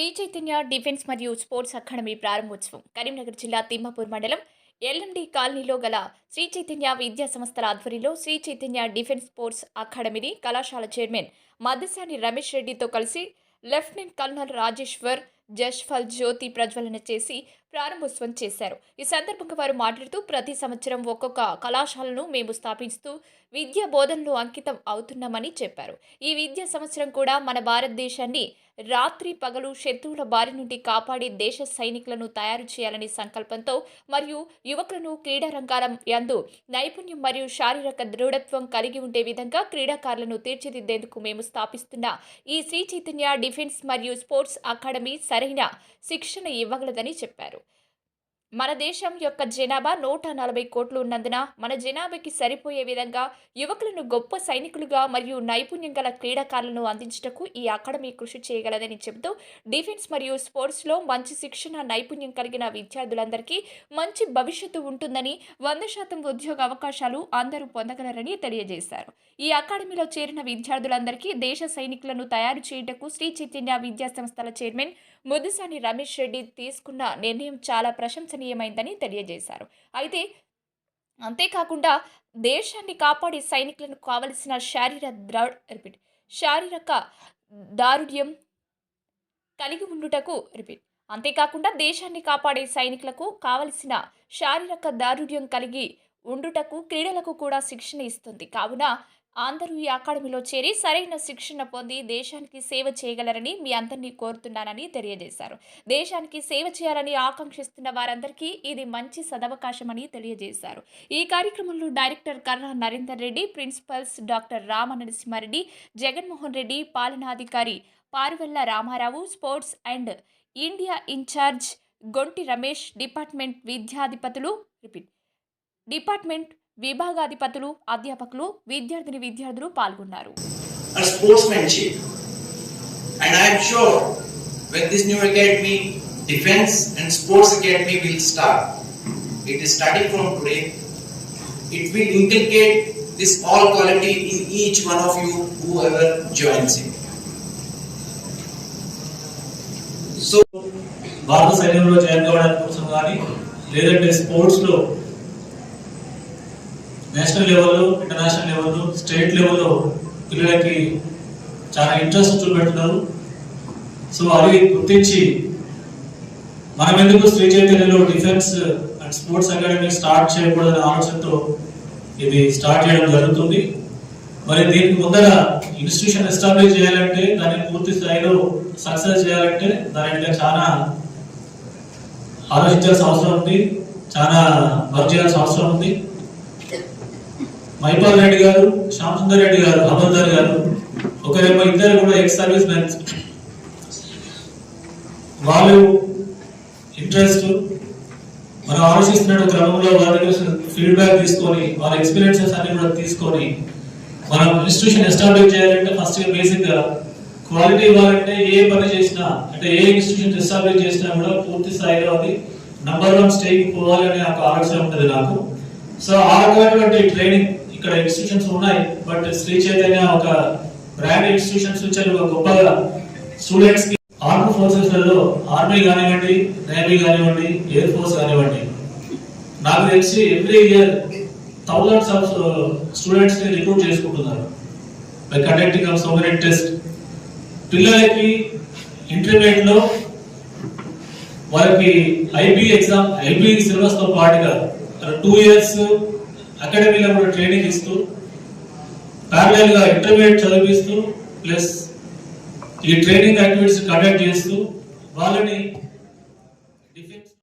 Shri Chaitanya defence మరియు sports academy ప్రారంభోత్సవం. కరీంనగర్ జిల్లా తిమ్మాపూర్ మండలం ఎల్ఎండి కాలనీలో గల శ్రీ చైతన్య విద్యా సంస్థల ఆధ్వర్యంలో శ్రీ చైతన్య డిఫెన్స్ స్పోర్ట్స్ అకాడమీని కళాశాల చైర్మన్ మద్దసాని రమేష్ రెడ్డితో కలిసి లెఫ్టినెంట్ కల్నల్ రాజేశ్వర్ జష్ఫల్ జ్యోతి ప్రజ్వలన చేసి ప్రారంభోత్సవం చేశారు. ఈ సందర్భంగా వారు మాట్లాడుతూ ప్రతి సంవత్సరం ఒక్కొక్క కళాశాలను మేము స్థాపిస్తూ విద్యా బోధనలో అంకితం అవుతున్నామని చెప్పారు. ఈ విద్యా సంవత్సరం కూడా మన భారతదేశాన్ని రాత్రి పగలు శత్రువుల బారి నుండి కాపాడే దేశ సైనికులను తయారు చేయాలని సంకల్పంతో మరియు యువకులను క్రీడా రంగాల యందు నైపుణ్యం మరియు శారీరక దృఢత్వం కలిగి ఉండే విధంగా క్రీడాకారులను తీర్చిదిద్దేందుకు మేము స్థాపిస్తున్న ఈ శ్రీ చైతన్య డిఫెన్స్ మరియు స్పోర్ట్స్ అకాడమీ సరైన శిక్షణ ఇవ్వగలదని చెప్పారు. మన దేశం యొక్క జనాభా నూట నలభై కోట్లు ఉన్నందున మన జనాభాకి సరిపోయే విధంగా యువకులను గొప్ప సైనికులుగా మరియు నైపుణ్యం గల క్రీడాకారులను అందించటకు ఈ అకాడమీ కృషి చేయగలదని చెబుతూ డిఫెన్స్ మరియు స్పోర్ట్స్లో మంచి శిక్షణ నైపుణ్యం కలిగిన విద్యార్థులందరికీ మంచి భవిష్యత్తు ఉంటుందని వంద శాతం ఉద్యోగ అవకాశాలు అందరూ పొందగలరని తెలియజేశారు. ఈ అకాడమీలో చేరిన విద్యార్థులందరికీ దేశ సైనికులను తయారు చేయుటకు శ్రీ చైతన్య విద్యా సంస్థల చైర్మన్ ముద్దుసాని రమేష్ రెడ్డి తీసుకున్న నిర్ణయం చాలా ప్రశంసనీయమైందని తెలియజేశారు. అయితే అంతేకాకుండా దేశాన్ని కాపాడే సైనికులను కావలసిన శారీర ద్రౌ రిపీట్ శారీరక దారుఢ్యం కలిగి ఉండుటకు రిపీట్ అంతేకాకుండా దేశాన్ని కాపాడే సైనికులకు కావలసిన శారీరక దారుఢ్యం కలిగి ఉండుటకు క్రీడలకు కూడా శిక్షణ ఇస్తుంది. కావున అందరూ ఈ అకాడమీలో చేరి సరైన శిక్షణ పొంది దేశానికి సేవ చేయగలరని మీ అందరినీ కోరుతున్నానని తెలియజేశారు. దేశానికి సేవ చేయాలని ఆకాంక్షిస్తున్న వారందరికీ ఇది మంచి సదవకాశమని తెలియజేశారు. ఈ కార్యక్రమంలో director Karna Narender Reddy principals doctor Rama Narasimhareddy Jaganmohan Reddy పాలనాధికారి Paruvella Ramarao sports and India incharge Gonti Ramesh department విద్యాధిపతులు repeat department విభాగాధిపతులు అధ్యాపకులు విద్యార్థిని విద్యార్థులు పాల్గొన్నారు and sportsmanship. And I am sure when this new academy, Defense and Sports Academy will start, it is starting from today. It will inculcate this all quality in each one of you whoever joins it. So భారత సైన్యంలో join కావడానికి కోసం కానీ లేదంటే స్పోర్ట్స్లో national లెవెల్లో international లెవెల్లో state లెవెల్లో పిల్లలకి చాలా ఇంట్రెస్ట్ చూపెడుతున్నారు. సో అవి గుర్తించి మనం ఎందుకు Shri చైతన్యలో defence and sports academy start చేయకూడదనే ఆలోచనతో ఇది స్టార్ట్ చేయడం జరుగుతుంది. మరి దీనికి ముందర ఇన్స్టిట్యూషన్ ఎస్టాబ్లిష్ చేయాలంటే దాన్ని పూర్తి స్థాయిలో సక్సెస్ చేయాలంటే దాని మీద చాలా ఆలోచించాల్సిన అవసరం ఉంది. చాలా వర్క్ చేయాల్సిన అవసరం ఉంది. మైపాల్ రెడ్డి గారు శ్యామ్ సుందర్ రెడ్డి గారు అమర్దర్ గారు ఒకరేమో ఇద్దరు కూడా ఎక్స్ సర్వీస్ మెన్స్ వాళ్ళు ఇంట్రెస్ట్ మనం ఆలోచిస్తున్న క్రమంలో వారి దగ్గర ఫీడ్బ్యాక్ తీసుకొని వాళ్ళ ఎక్స్పీరియన్సెస్ అన్ని కూడా తీసుకొని మనం ఇన్స్టిట్యూషన్ ఎస్టాబ్లిష్ చేయాలంటే ఫస్ట్ బేసిక్గా క్వాలిటీ ఇవ్వాలంటే ఏ పని చేసినా అంటే ఏ ఇన్స్టిట్యూషన్ ఎస్టాబ్లిష్ చేసినా కూడా పూర్తి స్థాయిలో అది నంబర్ వన్ స్టేజ్ పోవాలి అనే ఒక ఆలోచన ఉంటుంది నాకు. సో ఆ రకమైనటువంటి ట్రైనింగ్ ఇక్కడ ఇన్స్టిట్యూషన్స్ ఉన్నాయి బట్ శ్రీ చైతన్య ఒక బ్రాండ్ ఇన్స్టిట్యూషన్స్ నుంచి ఒక గొప్పగా స్టూడెంట్స్కి. ఆర్మ్ ఫోర్సెస్లలో ఆర్మీ కానివ్వండి నేవీ కానివ్వండి ఎయిర్ ఫోర్స్ కానివ్వండి నాకు తెలిసి ఎవ్రీ ఇయర్ థౌజండ్స్ ఆఫ్ స్టూడెంట్స్ని రిక్రూట్ చేసుకుంటున్నారు. By conducting of so many test పిల్లలకి ఇంటర్మీడియట్లో వాళ్ళకి ఐబీ ఎగ్జామ్ ఐబీ సిలబస్తో పాటుగా టూ ఇయర్స్ అకాడమీలో కూడా ట్రైనింగ్ ఇస్తూ ప్యారలల్గా ఇంటర్మీడియట్ చదివిస్తూ ప్లస్ ఈ ట్రైనింగ్ యాక్టివిటీస్ కండక్ట్ చేస్తూ వాళ్ళని